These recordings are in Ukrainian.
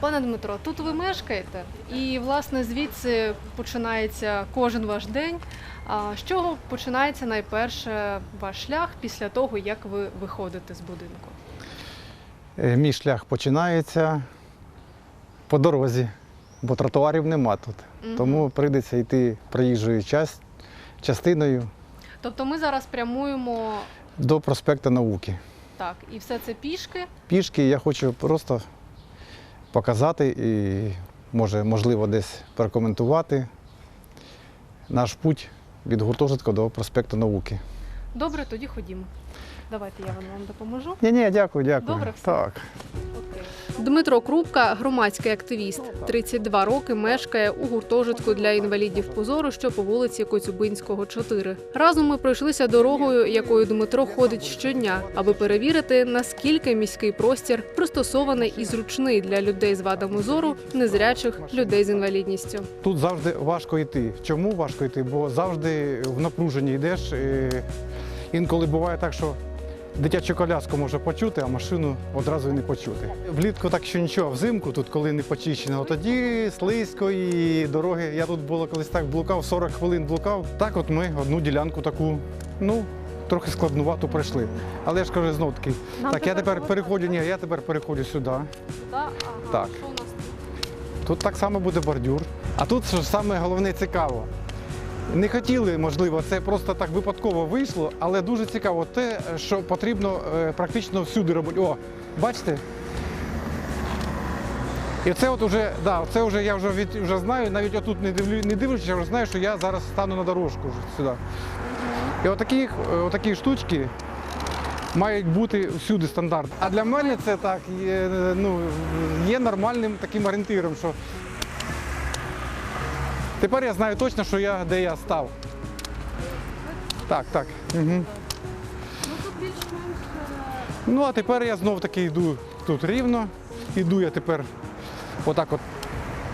Пане Дмитро, тут ви мешкаєте, і власне звідси починається кожен ваш день. А з чого починається найперше ваш шлях після того, як ви виходите з будинку? Е, Мій шлях починається по дорозі, бо тротуарів нема тут. Мгм. Тому прийдеться йти проїжджою час, частиною Тобто ми зараз прямуємо до проспекту науки. так, і все це пішки. Пішки я хочу просто показати і, може, можливо, десь прокоментувати наш путь від гуртожитку до проспекту науки. Добре, тоді ходімо. Давайте я вам, допоможу. Ні, ні, дякую, дякую. Добре, все. Так. Дмитро Крупка, громадський активіст, 32 роки мешкає у гуртожитку для інвалідів позору, що по вулиці Коцюбинського, 4. Разом ми пройшлися дорогою, якою Дмитро ходить щодня, аби перевірити, наскільки міський простір пристосований і зручний для людей з вадами зору, незрячих людей з інвалідністю. Тут завжди важко йти. Чому важко йти? Бо завжди в напруженні йдеш. Інколи буває так, що дитячу коляску може почути, а машину одразу і не почути. Влітку так що нічого, взимку, тут коли не почищено, тоді слизько і дороги. Я тут було колись так блукав, 40 хвилин блукав. Так от ми одну ділянку таку, ну. Трохи складнувато пройшли. Але я ж кажу знов таки, Нам так я тепер тепер переходжу, ні, я тепер переходжу сюди. Ага, Так. Що у нас тут? Тут так само буде бордюр. А тут що саме головне цікаво. Не хотіли, можливо, це просто так випадково вийшло, але дуже цікаво те, що потрібно е, практично всюди робити. О, бачите? І це от уже, да, це вже я вже, від, вже знаю, навіть отут не, дивлю, не дивлячись, я вже знаю, що я зараз стану на дорожку вже сюди. І отакі, е, отакі штучки мають бути всюди стандарт. А для мене це так є, ну, є нормальним таким орієнтиром, що тепер я знаю точно, що я, де я став. Так, так. Угу. Ну а тепер я знов таки йду тут рівно. Йду я тепер отак от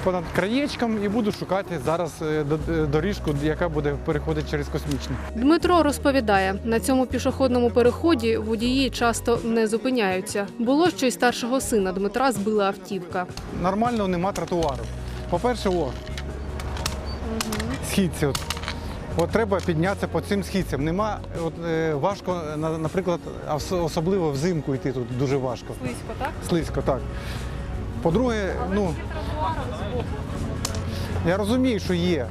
понад краєчком і буду шукати зараз е, е, доріжку, яка буде переходити через космічний. Дмитро розповідає, на цьому пішохідному переході водії часто не зупиняються. Було, що й старшого сина Дмитра збила автівка. Нормально нема тротуару. По-перше, о, східці. От. От треба піднятися по цим східцям. Нема, от, е, важко, на- наприклад, а особливо взимку йти тут дуже важко. Близько, так? Слизько, так. По-друге, ну, я розумію, що є.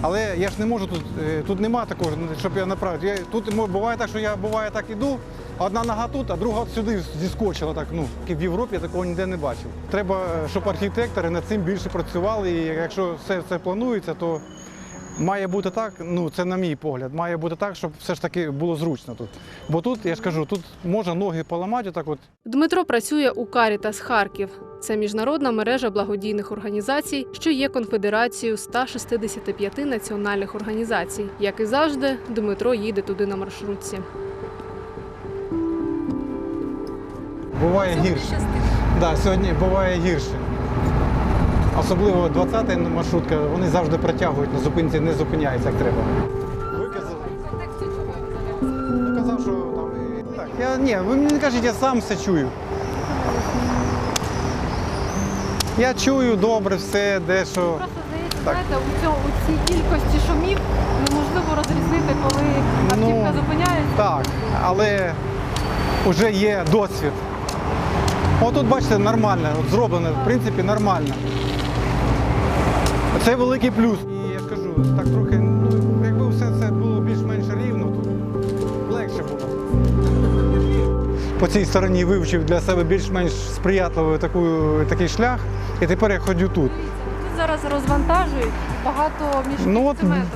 Але я ж не можу тут, е, тут нема такого, щоб я направив. Я, тут мо- буває так, що я буває так іду, одна нога тут, а друга сюди зіскочила. Так, ну, в Європі я такого ніде не бачив. Треба, е, щоб архітектори над цим більше працювали. І якщо все це планується, то має бути так, ну це на мій погляд, має бути так, щоб все ж таки було зручно тут. Бо тут, я ж кажу, тут можна ноги поламати, отак от Дмитро працює у Карітас Харків. Це міжнародна мережа благодійних організацій, що є конфедерацією 165 національних організацій. Як і завжди, Дмитро їде туди на маршрутці. Буває гірше. Да, сьогодні буває гірше. Особливо 20-та маршрутка, вони завжди протягують на зупинці, не зупиняються як треба. Виказав. Ну, казав, що там. Так, я, ні, ви мені не кажіть, я сам все чую. Я чую добре все, де що. Просто здається, знаєте, у, цьому, у цій кількості шумів неможливо розрізнити, коли автівка Ну, зупиняється. Так, але вже є досвід. От тут, бачите, нормально, от зроблено, в принципі, нормально. Це великий плюс. І я ж кажу, так трохи, ну, якби все це було більш-менш рівно, то легше було. По цій стороні вивчив для себе більш-менш сприятливий такий шлях, і тепер я ходю тут. Зараз розвантажують багато мішків Ну, от на дорозі.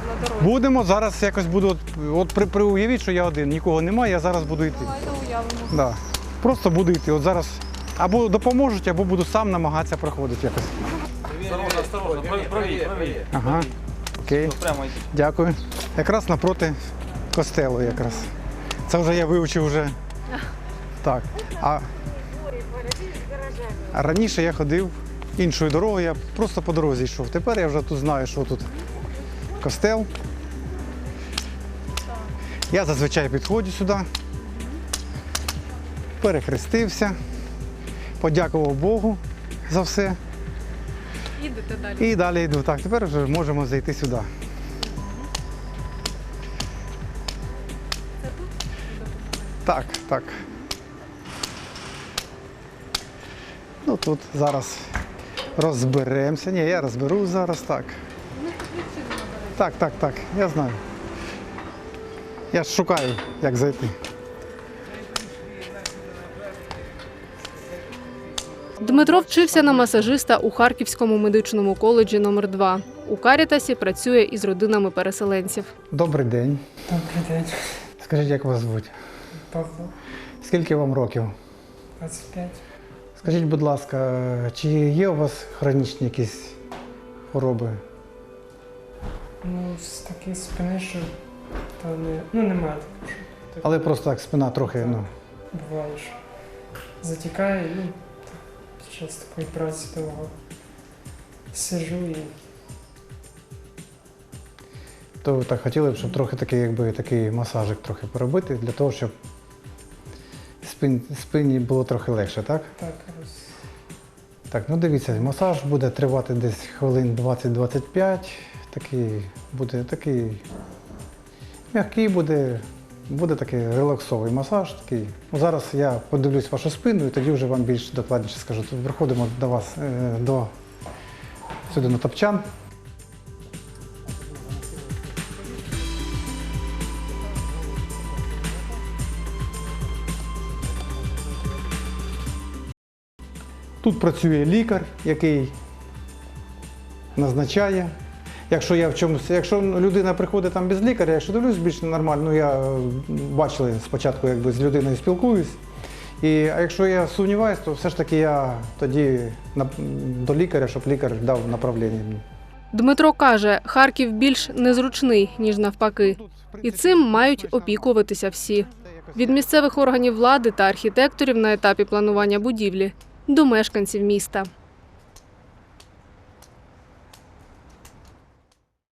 Будемо зараз якось буду. От, от при, при уявіть, що я один, нікого немає, я зараз буду йти. Давайте уявимо. Да. Просто буду йти. От зараз або допоможуть, або буду сам намагатися проходити якось. Осторожно, осторожно, правее. Ага. Окей. Дякую. Якраз напроти костелу якраз. Це вже я вивчив вже. Так. А раніше я ходив іншою дорогою, я просто по дорозі йшов. Тепер я вже тут знаю, що тут костел. Я зазвичай підходжу сюди, перехрестився, подякував Богу за все. Їдете далі. І далі йду. Так, тепер вже можемо зайти сюди. Так, так. Ну тут зараз розберемося. Ні, я розберу зараз так. Так, так, так, я знаю. Я ж шукаю, як зайти. Дмитро вчився на масажиста у Харківському медичному коледжі номер 2 У Карітасі працює із родинами переселенців. Добрий день. Добрий день, Скажіть, як вас звуть? Павло, Скільки вам років? 25. Скажіть, будь ласка, чи є у вас хронічні якісь хвороби? Ну, з такої спини, що та не. Ну, немає такого, що Але просто так спина трохи, ну. буває, що затікає, ну, під час такої праці довго сижу і То так хотіли б, щоб трохи такий, якби такий масажик трохи поробити, для того, щоб спин, спині було трохи легше, так? так роз. Так, ну дивіться, масаж буде тривати десь хвилин 20-25. Такий буде такий м'який буде, буде такий релаксовий масаж. Такий. Ну, зараз я подивлюсь вашу спину і тоді вже вам більш докладніше скажу. Тут приходимо до вас е, до, сюди на топчан. Тут працює лікар, який назначає. Якщо я в чомусь, якщо людина приходить там без лікаря, якщо дивлюсь більш нормально, ну я е, бачили спочатку, якби з людиною спілкуюсь. І, а якщо я сумніваюсь, то все ж таки я тоді до лікаря, щоб лікар дав направлення. Дмитро каже, Харків більш незручний, ніж навпаки. І цим мають опікуватися всі. Від місцевих органів влади та архітекторів на етапі планування будівлі до мешканців міста.